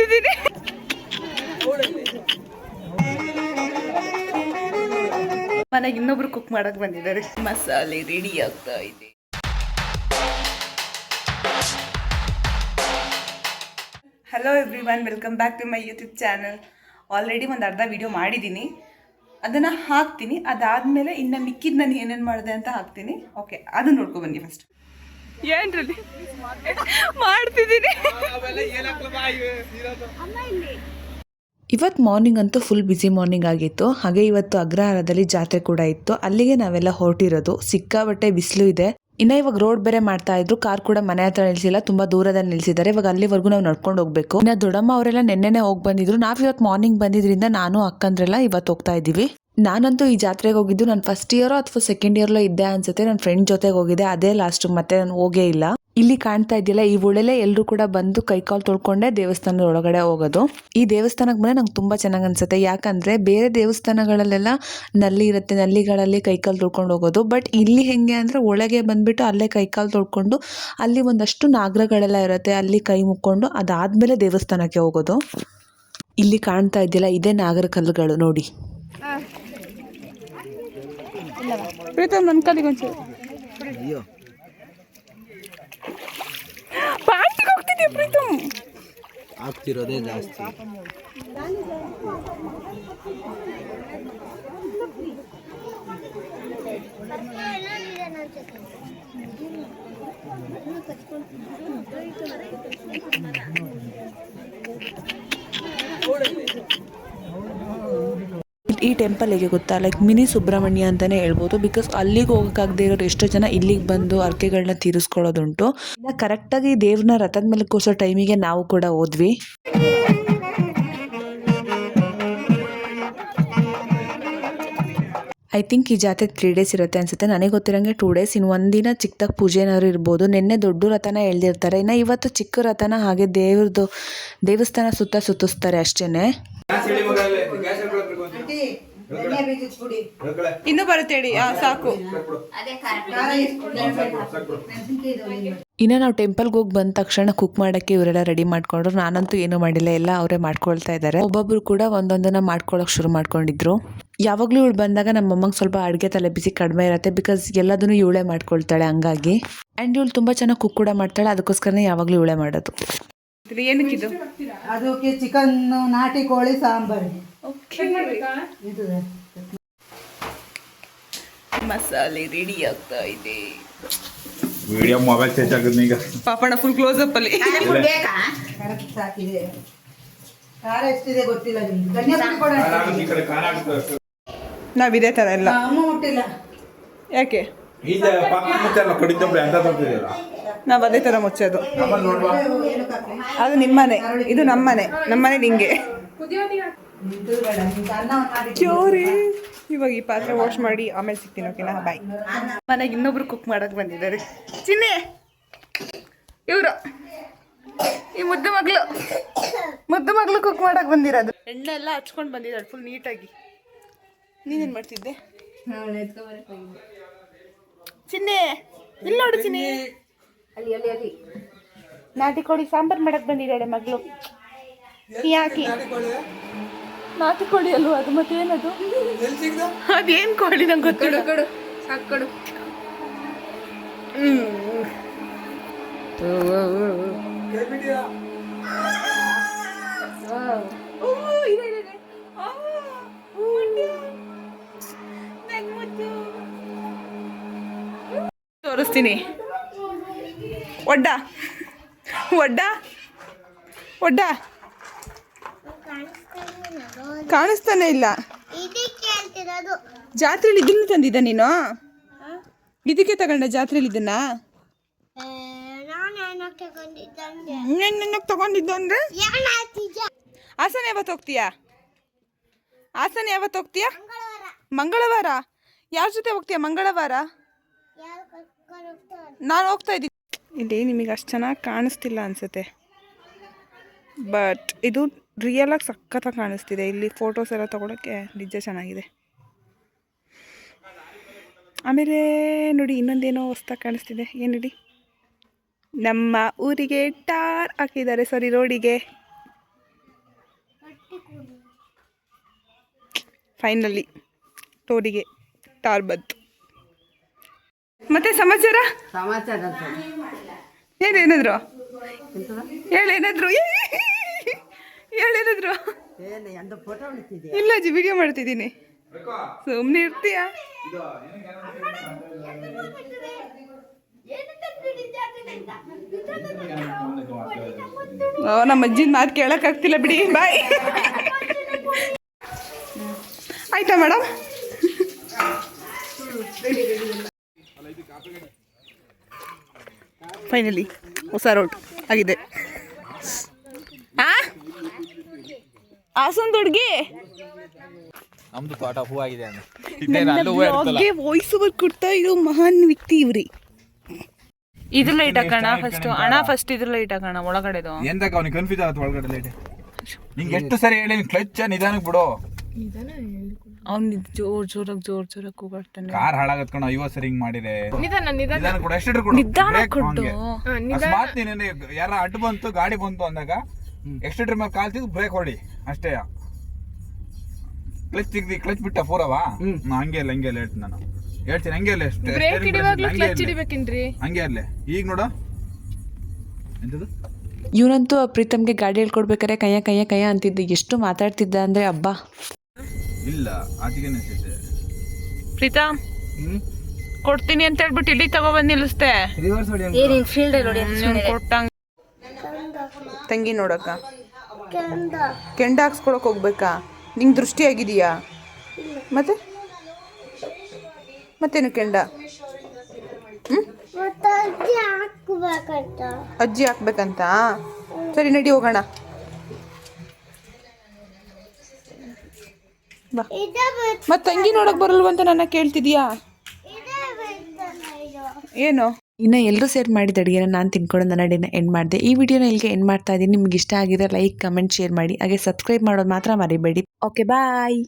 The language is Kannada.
ಮಾಡ್ತಿದ್ದೀನಿ ಮನೆಗೆ ಇನ್ನೊಬ್ರು ಕುಕ್ ಮಾಡಕ್ ಬಂದಿದ್ದಾರೆ. ಮಸಾಲೆ ರೆಡಿ ಆಗ್ತಾ ಇದೆ. Hello everyone welcome back to my YouTube channel already ಒಂದು ಅರ್ಧ ವಿಡಿಯೋ ಮಾಡಿದ್ದೀನಿ ಅದನ್ನು ಹಾಕ್ತೀನಿ. ಅದಾದಮೇಲೆ ಇನ್ನು ಮಿಕ್ಕಿದ್ದು ನಾನು ಏನೇನು ಮಾಡಿದೆ ಅಂತ ಹಾಕ್ತೀನಿ. ಓಕೆ ಅದು ನೋಡ್ಕೊ ಬನ್ನಿ ಫಸ್ಟ್ ಏನ್ರಲ್ಲಿ? ಮಾಡ್ತಿದ್ದೀನಿ. ಇವತ್ತು ಮಾರ್ನಿಂಗ್ ಅಂತೂ ಫುಲ್ ಬ್ಯುಸಿ ಮಾರ್ನಿಂಗ್ ಆಗಿತ್ತು. ಹಾಗೆ ಇವತ್ತು ಅಗ್ರಹಾರದಲ್ಲಿ ಜಾತ್ರೆ ಕೂಡ ಇತ್ತು. ಅಲ್ಲಿಗೆ ನಾವೆಲ್ಲ ಹೊರಟಿರೋದು. ಸಿಕ್ಕಾಬಟ್ಟೆ ಬಿಸಿಲು ಇದೆ. ಇನ್ನ ಇವಾಗ ರೋಡ್ ಬೇರೆ ಮಾಡ್ತಾ ಇದ್ರು. ಕಾರ್ ಕೂಡ ಮನೆ ಹತ್ರ ನಿಲ್ಸಿಲ್ಲ. ತುಂಬಾ ದೂರದಲ್ಲಿ ನಿಲ್ಸಿದ್ದಾರೆ. ಇವಾಗ ಅಲ್ಲಿವರೆಗೂ ನಾವು ನಡ್ಕೊಂಡು ಹೋಗ್ಬೇಕು. ಇನ್ನ ದೊಡ್ಡಮ್ಮ ಅವರೆಲ್ಲ ನಿನ್ನೆನೆ ಹೋಗಿ ಬಂದಿದ್ರು. ನಾವ್ ಇವತ್ತು ಮಾರ್ನಿಂಗ್ ಬಂದಿದ್ರಿಂದ ನಾನು ಅಕ್ಕಂದ್ರೆಲ್ಲ ಇವತ್ತು ಹೋಗ್ತಾ ಇದೀವಿ ನಾನಂತೂ ಈ ಜಾತ್ರೆಗೆ ಹೋಗಿದ್ದು, ನಾನು ಫಸ್ಟ್ ಇಯರೋ ಅಥವಾ ಸೆಕೆಂಡ್ ಇಯರ್ಲೋ ಇದ್ದೆ ಅನ್ಸುತ್ತೆ. ನನ್ನ ಫ್ರೆಂಡ್ ಜೊತೆಗೆ ಹೋಗಿದ್ದೆ, ಅದೇ ಲಾಸ್ಟ್ ಮತ್ತೆ ನಾನು ಹೋಗೇ ಇಲ್ಲ. ಇಲ್ಲಿ ಕಾಣ್ತಾ ಇದೆಯಲ್ಲ ಈ ಊಳಲ್ಲೇ ಎಲ್ಲರೂ ಕೂಡ ಬಂದು ಕೈಕಾಲು ತೊಳ್ಕೊಂಡೆ ದೇವಸ್ಥಾನದ ಒಳಗಡೆ ಹೋಗೋದು. ಈ ದೇವಸ್ಥಾನಕ್ಕೆ ಮೇಲೆ ನಂಗೆ ತುಂಬಾ ಚೆನ್ನಾಗಿ ಅನ್ಸುತ್ತೆ. ಯಾಕಂದ್ರೆ ಬೇರೆ ದೇವಸ್ಥಾನಗಳಲ್ಲೆಲ್ಲ ನಲ್ಲಿ ಇರುತ್ತೆ, ನಲ್ಲಿಗಳಲ್ಲಿ ಕೈಕಾಲು ತೊಳ್ಕೊಂಡು ಹೋಗೋದು. ಬಟ್ ಇಲ್ಲಿ ಹೆಂಗೆ ಅಂದ್ರೆ ಒಳಗೆ ಬಂದ್ಬಿಟ್ಟು ಅಲ್ಲೇ ಕೈಕಾಲು ತೊಳ್ಕೊಂಡು, ಅಲ್ಲಿ ಒಂದಷ್ಟು ನಾಗರಗಳೆಲ್ಲ ಇರುತ್ತೆ, ಅಲ್ಲಿ ಕೈ ಮುಕ್ಕೊಂಡು ಅದಾದಮೇಲೆ ದೇವಸ್ಥಾನಕ್ಕೆ ಹೋಗೋದು. ಇಲ್ಲಿ ಕಾಣ್ತಾ ಇದೆಯಲ್ಲ ಇದೇ ನಾಗರ ಕಲ್ಲುಗಳು ನೋಡಿ ಪ್ರೀತಮ್ ನನ್ನ ಕಲಿಗೆ ಒಂಚೂರು. ಪಾರ್ಟಿಗೆ ಹೋಗ್ತಿದ್ದೆ ಪ್ರೀತಮ್? ಆಗ್ತಿರೋದೇ ಜಾಸ್ತಿ. ಈ ಟೆಂಪಲ್ ಹೇಗೆ ಗೊತ್ತಾ? ಲೈಕ್ ಮಿನಿ ಸುಬ್ರಹ್ಮಣ್ಯ ಅಂತಾನೆ ಹೇಳ್ಬೋದು. ಬಿಕಾಸ್ ಅಲ್ಲಿಗೆ ಹೋಗೋಕ್ಕಾಗದೇ ಇರೋರು ಎಷ್ಟೋ ಜನ ಇಲ್ಲಿಗೆ ಬಂದು ಅರ್ಕೆಗಳನ್ನ ತೀರಿಸ್ಕೊಳ್ಳೋದುಂಟು. ಕರೆಕ್ಟಾಗಿ ದೇವ್ರನ್ನ ರಥದ ಮೇಲೆ ಕೂರಿಸೋ ಟೈಮಿಗೆ ನಾವು ಕೂಡ ಹೋದ್ವಿ. ಐ ಥಿಂಕ್ ಈ ಜಾತ್ರೆ ತ್ರೀ ಡೇಸ್ ಇರುತ್ತೆ ಅನ್ಸುತ್ತೆ. ನನಗೆ ಗೊತ್ತಿರೋಂಗೆ ಟೂ ಡೇಸ್ ಇನ್ನು ಒಂದಿನ ಚಿಕ್ಕದಾಗಿ ಪೂಜೆ ಏನಾದ್ರು ಇರ್ಬೋದು. ನಿನ್ನೆ ದೊಡ್ಡ ರಥನ ಎಳ್ದಿರ್ತಾರೆ. ಇನ್ನು ಇವತ್ತು ಚಿಕ್ಕ ರಥನ ಹಾಗೆ ದೇವ್ರದ್ದು ದೇವಸ್ಥಾನ ಸುತ್ತ ಸುತ್ತಿಸ್ತಾರೆ ಅಷ್ಟೇ ಇನ್ನು ಬರುತ್ತೆ ಹೇಳಿ ಸಾಕು. ಇನ್ನು ನಾವು ಟೆಂಪಲ್ಗೆ ಹೋಗಿ ಬಂದ ತಕ್ಷಣ ಕುಕ್ ಮಾಡೋಕ್ಕೆ ಇವರೆಲ್ಲ ರೆಡಿ ಮಾಡ್ಕೊಂಡ್ರು. ನಾನಂತೂ ಏನು ಮಾಡಿಲ್ಲ. ಎಲ್ಲ ಅವರೇ ಮಾಡ್ಕೊಳ್ತಾ ಇದ್ದಾರೆ. ಒಬ್ಬೊಬ್ರು ಕೂಡ ಒಂದೊಂದನ್ನ ಮಾಡ್ಕೊಳಕ್ ಶುರು ಮಾಡ್ಕೊಂಡಿದ್ರು. ಯಾವಾಗಲೂ ಇವಳು ಬಂದಾಗ ನಮ್ಮ ಅಮ್ಮಂಗೆ ಸ್ವಲ್ಪ ಅಡುಗೆ ತಲೆ ಬಿಸಿ ಕಡಿಮೆ ಇರುತ್ತೆ ಬಿಕಾಸ್ ಎಲ್ಲದನ್ನು ಇವಳೇ ಮಾಡ್ಕೊಳ್ತಾಳೆ ಹಂಗಾಗಿ. ಆ್ಯಂಡ್ ಇವಳು ತುಂಬ ಚೆನ್ನಾಗಿ ಕುಕ್ ಕೂಡ ಮಾಡ್ತಾಳೆ ಅದಕ್ಕೋಸ್ಕರನೇ ಯಾವಾಗಲೂ ಇವಳೇ ಮಾಡೋದು. ಇದು ಏನಕ್ಕಿದು ಅದಕ್ಕೆ ಚಿಕನ್ ನಾಟಿ ಕೋಳಿ ಸಾಂಬಾರು. ಇದು ಮಸಾಲೆ ರೆಡಿ ಆಗ್ತಾ ಇದೆ. ವಿಡಿಯೋ ಮೊಬೈಲ್ ಚೇಂಜ್ ಆಗುತ್ತೆ ಈಗ? ಪಾಪಣ ಫುಲ್ ಕ್ಲೋಸ್ ಅಪ್ ಅಲ್ಲಿ. ಖಾರ ಎಷ್ಟಿದೆ ಗೊತ್ತಿಲ್ಲ ನಿಮ್ಗೆ. ಧನ್ಯವಾದ ಕೊಡೋಣ. ನಾವ್ ಇದೇ ತರ ಎಲ್ಲ. ಅಮ್ಮ ಮುಟ್ಟಿಲ್ಲ. ಯಾಕೆ? ಈಗ ಮುಚ್ಚಲ್ಲ ನಾವ್ ಅದೇ ಥರ ಮುಚ್ಚೋದು. ಆಮೇಲೆ ನೋಡುವ? ಅದು ನಿಮ್ಮನೆ ಇದು ನಮ್ಮನೆ ನಮ್ಮನೆ ನಿಂಗೆ ಚೋರಿ ಇವಾಗ ಈ ಪಾತ್ರೆ ವಾಶ್ ಮಾಡಿ ಆಮೇಲೆ ಸಿಗ್ತೀನಿ ಓಕೆನಾ ಬಾಯ್ ಮನೆಗೆ ಇನ್ನೊಬ್ರು ಕುಕ್ ಮಾಡಕ್ ಬಂದಿದ್ದಾರೆ. ಚಿನ್ನೆ! ಇವರು. ಈ ಮುದ್ದು ಮಗಳು. ಮುದ್ದು ಮಗಳು ಕುಕ್ ಮಾಡಕ್ ಬಂದಿರೋದು. ಎಣ್ಣೆ ಎಲ್ಲ ಹಚ್ಕೊಂಡು ಬಂದಿದ್ದಾಳೆ ಫುಲ್ ನೀಟಾಗಿ ನೀನೇನ್ ಮಾಡ್ತಿದ್ದೆ ಚಿನ್ನೆ ಇಲ್ಲಿ ನೋಡು ಚಿನ್ನೆ ಅಲ್ಲಿ ಅಲ್ಲಿ ಅಲ್ಲಿ ನಾಟಿ ಕೋಳಿ ಸಾಂಬಾರ್ ಮಾಡಕ್ ಬಂದಿದ್ದಾಳೆ ಮಗಳು ಯಾಕೆ ನಾಟಿ ಕೋಳಿ ಅಲ್ವಾ ಅದು ಮತ್ತೇನದು ಅದೇನ್ ಕೋಳಿ ನಂಗೆ ಗೊತ್ತಿಲ್ಲ ಕೊಡು ಕೊಡು ತೋರಿಸ್ತೀನಿ. ಒಡ್ಡ? ಒಡ್ಡ? ಒಡ್ಡ? ಕಾಣಿಸ್ತಾನೆ ಇಲ್ಲ. ಜಾತ್ರೆಯಲ್ಲಿ ಇದನ್ನ ತಂದಿದ್ದ ನೀನು? ಇದಕ್ಕೆ ತಗೊಂಡ ಜಾತ್ರೆಯಲ್ಲಿ ಇದನ್ನ? ತಗೊಂಡಿದ್ದು ಅಂದ್ರೆ? ಹಾಸನ ಯಾವತ್ತು ಹೋಗ್ತೀಯಾ? ಹಾಸನ ಯಾವತ್ತು ಹೋಗ್ತೀಯಾ? ಮಂಗಳವಾರ. ಯಾರ ಜೊತೆ ಹೋಗ್ತೀಯಾ? ಮಂಗಳವಾರ? ನಾನು ಹೋಗ್ತಾ ಇದ್ದೀನಿ. ಇಲ್ಲಿ ನಿಮಗೆ ಅಷ್ಟು ಚೆನ್ನಾಗಿ ಕಾಣಿಸ್ತಿಲ್ಲ ಅನಿಸುತ್ತೆ. ಬಟ್ ಇದು ರಿಯಲಾಗಿ ಸಖತ್ತಾಗಿ ಕಾಣಿಸ್ತಿದೆ. ಇಲ್ಲಿ ಫೋಟೋಸ್ ಎಲ್ಲ ತೊಗೊಳಕ್ಕೆ ನಿಜ ಚೆನ್ನಾಗಿದೆ. ಆಮೇಲೆ ನೋಡಿ ಇನ್ನೊಂದೇನೋ ವಸ್ತು ಕಾಣಿಸ್ತಿದೆ. ಏನು ಹೇಳಿ ನಮ್ಮ ಊರಿಗೆ ಟಾರ್ ಹಾಕಿದ್ದಾರೆ. ಸರಿ ರೋಡಿಗೆ ಫೈನಲಿ ರೋಡಿಗೆ ಟಾರ್ ಬಂತು. ಮತ್ತೆ ಸಮಾಚಾರ? ಸಮಾಚಾರ ಏನೇನಾದ್ರು ಹೇಳೇನಾದ್ರು ಹೇಳೇನಾದ್ರು ಇಲ್ಲ ಜಿ ವಿಡಿಯೋ ಮಾಡ್ತಿದ್ದೀನಿ. ಸುಮ್ಮನೆ ಇರ್ತೀಯಾ? ನಮ್ಮ ಅಜ್ಜಿನ ಮಾತು ಕೇಳೋಕ್ಕಾಗ್ತಿಲ್ಲ ಬಿಡಿ ಬಾಯ್. ಆಯ್ತಾ ಮೇಡಮ್ ಫೈನಲಿ ಹೊಸ ರೋಡ್ ಆಗಿದೆ. ಆ? ಹಾಸನ್ ಹುಡುಗಿ ನಮ್ದು ತೋಟ ಹೂ ಆಗಿದೆ ಅಂದ್ರೆ ವಾಯ್ಸ್ ಓವರ್ ಕೊಡ್ತಾ ಇರೋ ಮಹಾನ್ ವ್ಯಕ್ತಿ ಇವ್ರಿ. ಇದು ಲೈಟ್ ಹಾಕೋಣ ಫಸ್ಟ್ ಹಣ ಫಸ್ಟ್ ಇದ್ರ ಲೈಟ್ ಹಾಕೋಣ ಒಳಗಡೆದು. ಎಂತಕ್ಕ ಅವ್ನಿಗೆ? ಕನ್ಫ್ಯೂಸ್ ಆಗುತ್ತೆ ಒಳಗಡೆ ಲೈಟ್ ನಿಂಗೆ ಎಷ್ಟು ಸರಿ ಹೇಳಿ ಕ್ಲಚ್ ನಿಧಾನಕ್ಕೆ ಬಿಡು. ಅವ್ನು ಜೋರ್ ಜೋರಾಗಿ ಜೋರ್ ಜೋರಾಗಿ ಕೂಗಾಡ್ತಾನೆ. ಕಾರ್ ಹಾಳಾಗತ್ ಕಣ ಸರಿ ಹಿಂಗ್ ಮಾಡಿದೆ. ನಿಧಾನ ಕೊಡು ಎಷ್ಟು ಕೊಡು. ನಿಧಾನ Brake ಕೊಡು. ಹಂಗೆ. ಅಕಸ್ಮಾತ್ ನೀನು ಯಾರ ಅಡ್ಡ ಬಂತು ಗಾಡಿ ಬಂತು ಅಂದಾಗ ಎಕ್ಸ್ಟ್ರಾ ಮೇಲೆ ಕಾಲ್ ತೆಗೆದು ಬ್ರೇಕ್ ಹೊಡಿ ಅಷ್ಟೇ. ಕ್ಲಚ್ ತೆಗ್ದಿ ಕ್ಲಚ್ ಬಿಟ್ಟ ಪೂರವಾ ನಾ ಹಂಗೆ ಇಲ್ಲ ಹಂಗೆ ಇಲ್ಲ ಹೇಳ್ತೀನಿ ನಾನು. ಹೇಳ್ತೀನಿ ಹಂಗೆ ಇಲ್ಲ steering ಹಂಗೆ ಇರ್ಲಿ. ಈಗ ನೋಡು. ಎಂತದು? ಇವನಂತೂ ಪ್ರೀತಮ್ಗೆ ಗಾಡಿ ಹೇಳ್ಕೊಡ್ಬೇಕಾರೆ ಕಯ್ಯ ಕಯ್ಯ ಕಯ್ಯ ಅಂತಿದ್ದ. ಎಷ್ಟು ಮಾತಾಡ್ತಿದ್ದ ಅಂದ್ರೆ ಅಬ್ಬಾ. ಇಲ್ಲ ಆಚೆಗೆ ನಿಲ್ಸಿದ್ದೆ ಪ್ರೀತಾ? ಕೊಡ್ತೀನಿ ಅಂತ ಹೇಳ್ಬಿಟ್ಟು ಇಲ್ಲಿ ತಗೊಬಂದು ನಿಲ್ಲಿಸ್ತೆ ರಿವರ್ಸ್ ಹೊಡಿ ಕೊಟ್ಟಂಗ. ತಂಗಿ ನೋಡಕ್ಕ. ಕೆಂಡ. ಹಾಕ್ಸ್ಕೊಳಕ್ ಹೋಗ್ಬೇಕಾ? ನಿಂಗೆ ದೃಷ್ಟಿ ಆಗಿದೆಯಾ ಮತ್ತೆ? ಮತ್ತೇನು ಕೆಂಡ? ಅಜ್ಜಿ ಹಾಕ್ಬೇಕಂತ? ಸರಿ ನಡಿ ಹೋಗೋಣ. ಬಾ. ಮತ್ತೆ ತಂಗಿ ನೋಡಕ್ ಬರಲ್ವಂತ ನನ್ನ ಕೇಳ್ತಿದ್ಯಾ? ಏನು? ಇನ್ನು ಎಲ್ಲರೂ ಸೇರ್ ಮಾಡಿದ ಅಡುಗೆನ ನಾನು ತಿನ್ಕೊಂಡು ನನ್ನ ಅಡಿನ ಎಂಡ್ ಮಾಡಿದೆ. ಈ ವಿಡಿಯೋನ ಇಲ್ಲಿಗೆ ಎಂಡ್ ಮಾಡ್ತಾ ಇದ್ದೀನಿ. ನಿಮ್ಗೆ ಇಷ್ಟ ಆಗಿದ್ರೆ ಲೈಕ್ ಕಮೆಂಟ್ ಶೇರ್ ಮಾಡಿ. ಹಾಗೆ ಸಬ್ಸ್ಕ್ರೈಬ್ ಮಾಡೋದು ಮಾತ್ರ ಮರಿಬೇಡಿ. Okay bye